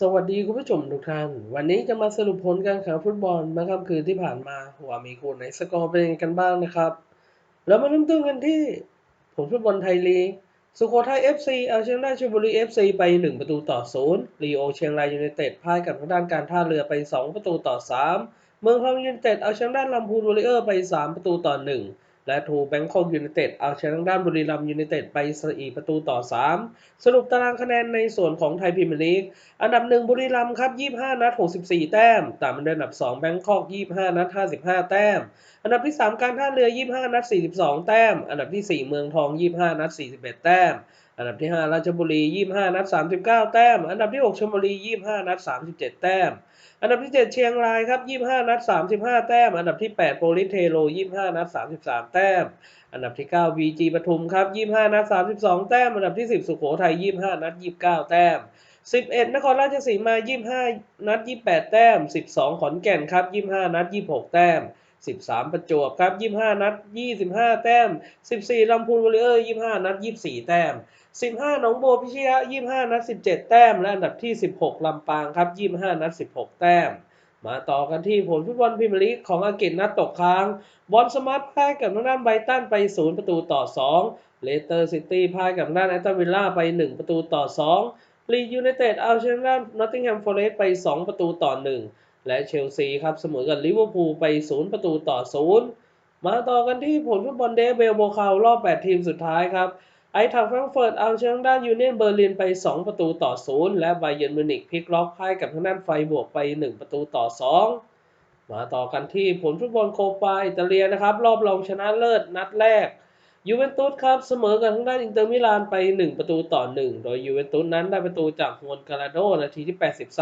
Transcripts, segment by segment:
สวัสดีคุณผู้ชมทุกท่าน วันนี้จะมาสรุปผลการแข่งฟุตบอลเมื่อค่ำคืนที่ผ่านมาว่ามีคู่ไหนสกอร์เป็นยังไงกันบ้างนะครับเรามาเริ่มต้นกันที่ผลฟุตบอลไทยลีกสุโขทัย FC เอาชนะราชบุรี FC ไป 1 ประตูต่อ0ลีโอเชียงรายยูไนเต็ดพ่ายกับทางด้านการท่าเรือไป 2 ประตูต่อ 3 เมืองทองยูไนเต็ดเอาชนะลำพูนวอริเออร์ไป 3 ประตูต่อ 1 และถูแบงคอกยูไนเต็ดเอาชนะด้านบุรีรัมยูไนเต็ดไปสี่ประตูต่อ 3 สรุปตารางคะแนนในส่วนของไทยพรีเมียร์ลีก อันดับ1บุรีรัมครับ 25 นัด 64 แต้ม ตามมาด้วยอันดับ2แบงคอก 25 นัด 55 แต้ม อันดับที่ 3 การท่าเรือ 25 นัด 42 แต้ม อันดับที่ 4 เมืองทอง 25 นัด 41 แต้มอันดับที่ 5 ราชบุรี 25 นัด 39 แต้ม อันดับที่ 6ชลบุรี 25 นัด 37 แต้ม อันดับที่ 7 เชียงรายครับ 25 นัด 35 แต้ม อันดับที่ 8 โปลิสเทโร25 นัด 33 แต้ม อันดับที่ 9 VG ปทุมครับ 25 นัด 32 แต้ม อันดับที่ 10 สุโขทัย 25 นัด 29 แต้ม 11 นครราชสีมา 25 นัด 28 แต้ม 12 ขอนแก่นครับ 25 นัด 26 แต้ม 13 ประจวบครับ 25 นัด 25 แต้ม 14ลำพูนวอริเออร์ 25 นัด 24 แต้ม 15หนองบัวพิชยะ 25 นัด 17 แต้ม และอันดับที่ 16 ลำปางครับ 25 นัด 16 แต้ม มาต่อกันที่ผลฟุตบอลพรีเมียร์ลีกของอังกฤษนัดตกค้าง บอลสมาร์ทพ่ายกับทางด้านไบตันไป 0 ประตูต่อ 2 เลสเตอร์ซิตี้พ่ายกับทางด้านแอตตันวิลล่าไป 1 ประตูต่อ 2ลียูไนเต็ดเอาชนะนอตติงแฮมฟอเรสต์ไป 2 ประตูต่อ 1 และเชลซีครับเสมอกับลิเวอร์พูลไป 0 ประตูต่อ 0 มาต่อกันที่ผลฟุตบอลเดฟเบลโบคาวรอบ 8 ทีมสุดท้ายครับ ไอทักแฟรงเฟิร์ตเอาชนะด้านยูเนียนเบอร์ลินไป 2 ประตูต่อ 0 และไบเยนมิวนิกพลิกล็อกพ่ายกับทางด้านไฟบวกไป 1 ประตูต่อ 2 มาต่อกันที่ผลฟุตบอลโคปาอิตาเลียนะครับ รอบรองชนะเลิศนัดแรก ยูเวนตุสครับเสมอกับทางด้านอินเตอร์มิลานไป 1 ประตูต่อ 1 โดยยูเวนตุสนั้นได้ประตูจากฮวนการาโดนาทีที่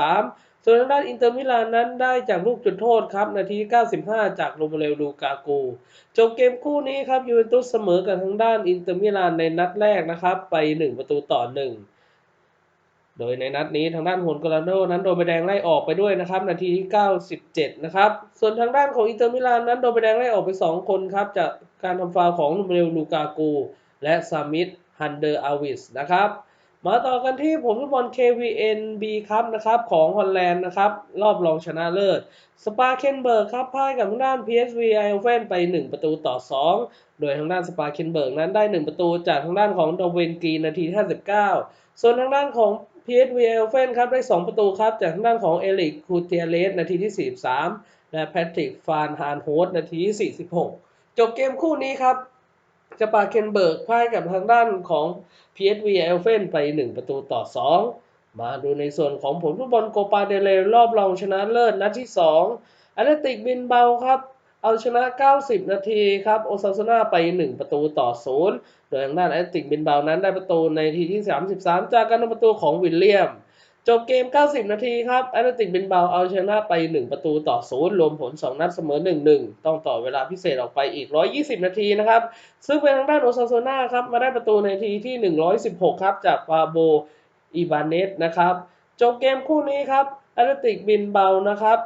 83 ส่วนทางด้านอินเตอร์มิลานนั้นได้จากลูกจุดโทษครับนาทีที่ 95 จากโรเมเรลลูกากูจบเกมคู่นี้ครับยูเวนตุสเสมอกับทางด้านอินเตอร์มิลานในนัดแรกนะครับไป 1 ประตูต่อ1โดยในนัดนี้ทางด้านฮวนการาโดนั้นโดนใบแดงไล่ออกไปด้วยนะครับ นาทีที่ 97 นะครับ ส่วนทางด้านของอินเตอร์มิลานนั้นโดนใบแดงไล่ออกไป 2 คนครับจาก การทำฟาวของลูเรลลูกากู และซามิดฮันเดอร์อาวิสนะครับ มาต่อกันที่ผลฟุตบอล KVNB ครับนะครับของฮอลแลนด์นะครับรอบรองชนะเลิศ สปาเคนเบิร์กครับพ่ายกับทางด้าน PSV ไอเฟนไป 1 ประตูต่อ 2 โดยทางด้านสปาเคนเบิร์กนั้นได้ 1 ประตูจากทางด้านของดอเวนกีนาทีที่59 ส่วนทางด้านของ PSV ไอเฟนครับได้ 2 ประตูครับจากทางด้านของเอลิกคูเทียเลสนาทีที่ 43 และแพทริกฟานฮานโฮสนาทีที่ 46 จบเกมคู่นี้ครับสปาเคนเบิร์กพ่ายกับทางด้านของ PSV เอลเฟนไป 1 ประตูต่อ 2 มาดูในส่วนของผลฟุตบอลโกปาเดเลรอบรองชนะเลิศนัดที่2อตเลติกบินเบาครับ เอาชนะ 90 นาทีครับโอซาซูนาไป 1 ประตูต่อ 0 โดยทางด้านแอตเลติกบินเบานั้นได้ประตูในทีที่ 33 จากการทำประตูของวิลเลียม จบเกม 90 นาทีครับแอตเลติกบินเบาเอาชนะไป 1 ประตูต่อ0รวมผล 2 นัดเสมอ 1-1 ต้องต่อเวลาพิเศษออกไปอีก 120 นาทีนะครับ ซึ่งเป็นทางด้านโอซาโซนาครับ มาได้ประตูในทีที่ 116 ครับ จากฟาโบอีบานเนสนะครับ จบเกมคู่นี้ครับแอตเลติกบินเบานะครับ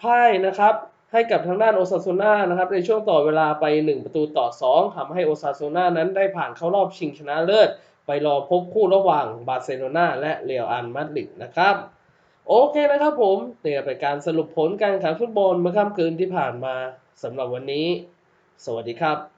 พ่ายนะครับให้กับทางด้านโอซาโซนานะครับในช่วงต่อเวลาไป 1 ประตูต่อ 2ทำให้โอซาโซนานั้นได้ผ่านเข้ารอบชิงชนะเลิศ ไปรอพบคู่ระหว่างบาร์เซโลนาและเรอัลมาดริดนะครับ โอเคนะครับผมเนี่ยเป็นการสรุปผลการแข่งขันฟุตบอลเมื่อค่ำคืนที่ผ่านมาสำหรับวันนี้ สวัสดีครับ